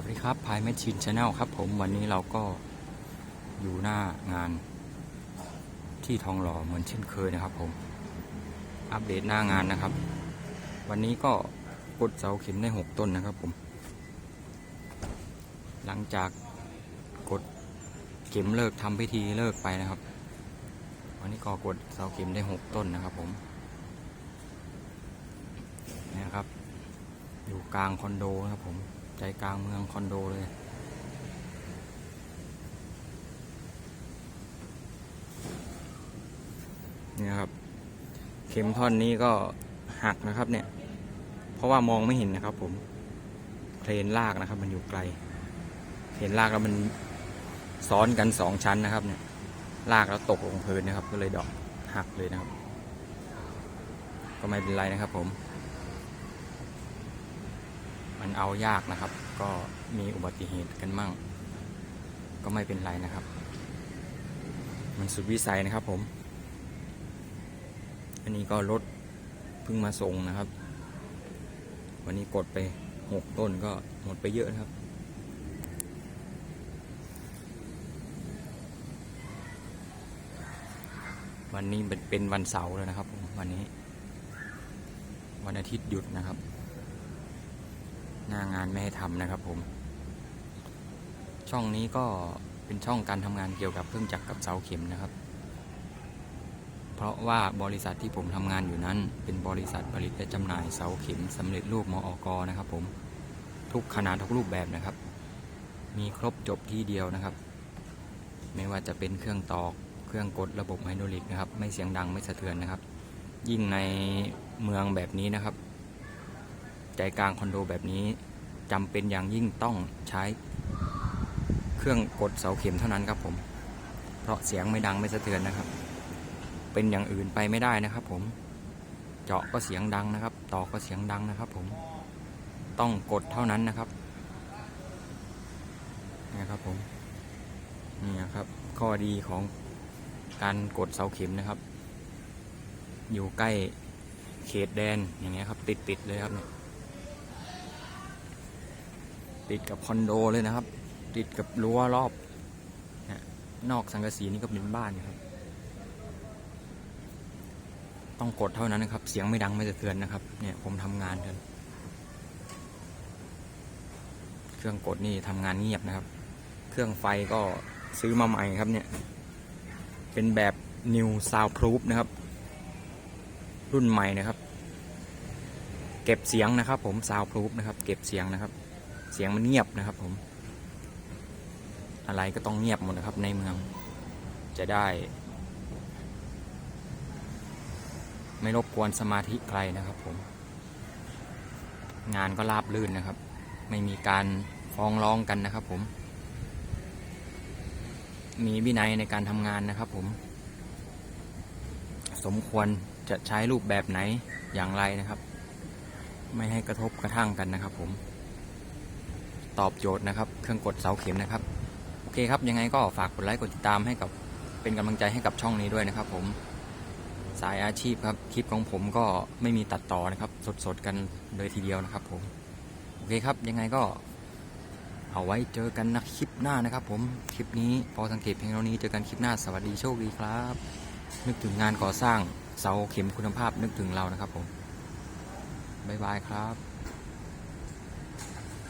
วัสดีครับพายแมชชีนชาแนลครับผมวันนี้เราก็อยู่หน้างานที่ทองหล่อเหมือนเช่นเคยนะครับผม อัปเดตหน้างานนะครับ วันนี้ก็กดเสาเข็มได้ 6 ต้นนะครับผม หลังจากกดเข็มเลิกทำพิธีเลิกไปนะครับ วันนี้ก็กดเสาเข็มได้ 6 ต้นนะครับผมนี่ยครับ อยู่กลางคอนโดนะครับผม ใจกลางเมืองคอนโดเลย เนี่ยครับ เข็มท่อนนี้ก็หักนะครับเนี่ย เพราะว่ามองไม่เห็นนะครับ ผมเครนลากนะครับ มันอยู่ไกลเครนลากแล้วมันซ้อนกันสองชั้นนะครับ เนี่ย ลากแล้วตกลงพื้นนะครับ ก็เลยดอกหักเลยนะครับ ก็ไม่เป็นไรนะครับผมันเอายากนะครับ ก็มีอุบัติเหตุกันมั่ง ก็ไม่เป็นไรนะครับ มันสุดวิสัยนะครับผม อันนี้ก็รถเพิ่งมาส่งนะครับ วันนี้กดไปหกต้นก็หมดไปเยอะนะครับวันนี้เป็นเป็นวันเสาร์แล้วนะครับผมวันนี้ วันอาทิตย์หยุดนะครับ หน้างานไม่ให้ทำนะครับผม ช่องนี้ก็เป็นช่องการทำงานเกี่ยวกับเครื่องจักรกับเสาเข็มนะครับ เพราะว่าบริษัทที่ผมทำงานอยู่นั้น เป็นบริษัทผลิตและจำหน่ายเสาเข็มสำเร็จรูปมอกนะครับ ผมทุกขนาดทุกรูปแบบนะครับ มีครบจบที่เดียวนะครับ ไม่ว่าจะเป็นเครื่องตอกเครื่องกดระบบไฮดรอลิกนะครับ ไม่เสียงดังไม่สะเทือนนะครับ ยิ่งในเมืองแบบนี้นะครับ ใจกลางคอนโดแบบนี้จำเป็นอย่างยิ่งต้องใช้ เครื่องกดเสาเข็มเท่านั้นครับผม เพราะเสียงไม่ดังไม่สะเทือนนะครับ เป็นอย่างอื่นไปไม่ได้นะครับ ผม เจาะก็เสียงดังนะครับ ตอกก็เสียงดังนะครับ ผม ต้องกดเท่านั้นนะครับนี่ครับผมนี่นะครับ ข้อดีของการกดเสาเข็มนะครับ อยู่ใกล้เขตแดนอย่างเงี้ยครับ ติดติดๆเลยครับเนี่ย ติดกับคอนโดเลยนะครับ ติดกับรั้วรอบเนี่ยนอกสังกะสีนี่ก็เป็นบ้านนะครับ ต้องกดเท่านั้นนะครับ เสียงไม่ดังไม่สะเทือนนะครับ เนี่ยผมทำงานกันเครื่องกดนี่ทำงานเงียบนะครับ เครื่องไฟก็ซื้อมาใหม่ครับเนี่ย เป็นแบบ New Soundproof นะครับ รุ่นใหม่นะครับ เก็บเสียงนะครับ ผม Soundproof นะครับ เก็บเสียงนะครับ เสียงมันเงียบนะครับผม อะไรก็ต้องเงียบหมดนะครับในเมือง จะได้ ไม่รบกวนสมาธิใครนะครับผม งานก็ราบลื่นนะครับ ไม่มีการฟ้องร้องกันนะครับผม มีวินัยในการทำงานนะครับผม สมควรจะใช้รูปแบบไหนอย่างไรนะครับ ไม่ให้กระทบกระทั่งกันนะครับผม ตอบโจทย์นะครับ เครื่องกดเสาเข็มนะครับ โอเคครับ ยังไงก็ฝากกดไลค์กดติดตามให้กับเป็นกำลังใจให้กับช่องนี้ด้วยนะครับ ผมสายอาชีพครับ คลิปของผมก็ไม่มีตัดต่อนะครับ สดๆกันเลยทีเดียวนะครับ ผม โอเคครับ ยังไงก็ เอาไว้เจอกันนะคลิปหน้านะครับ ผม คลิปนี้พอสังเกตเพียงเท่านี้ เจอกันคลิปหน้า สวัสดีโชคดีครับ นึกถึงงานก่อสร้างเสาเข็มคุณภาพนึกถึงเรานะครับ ผม บ๊ายบายครับ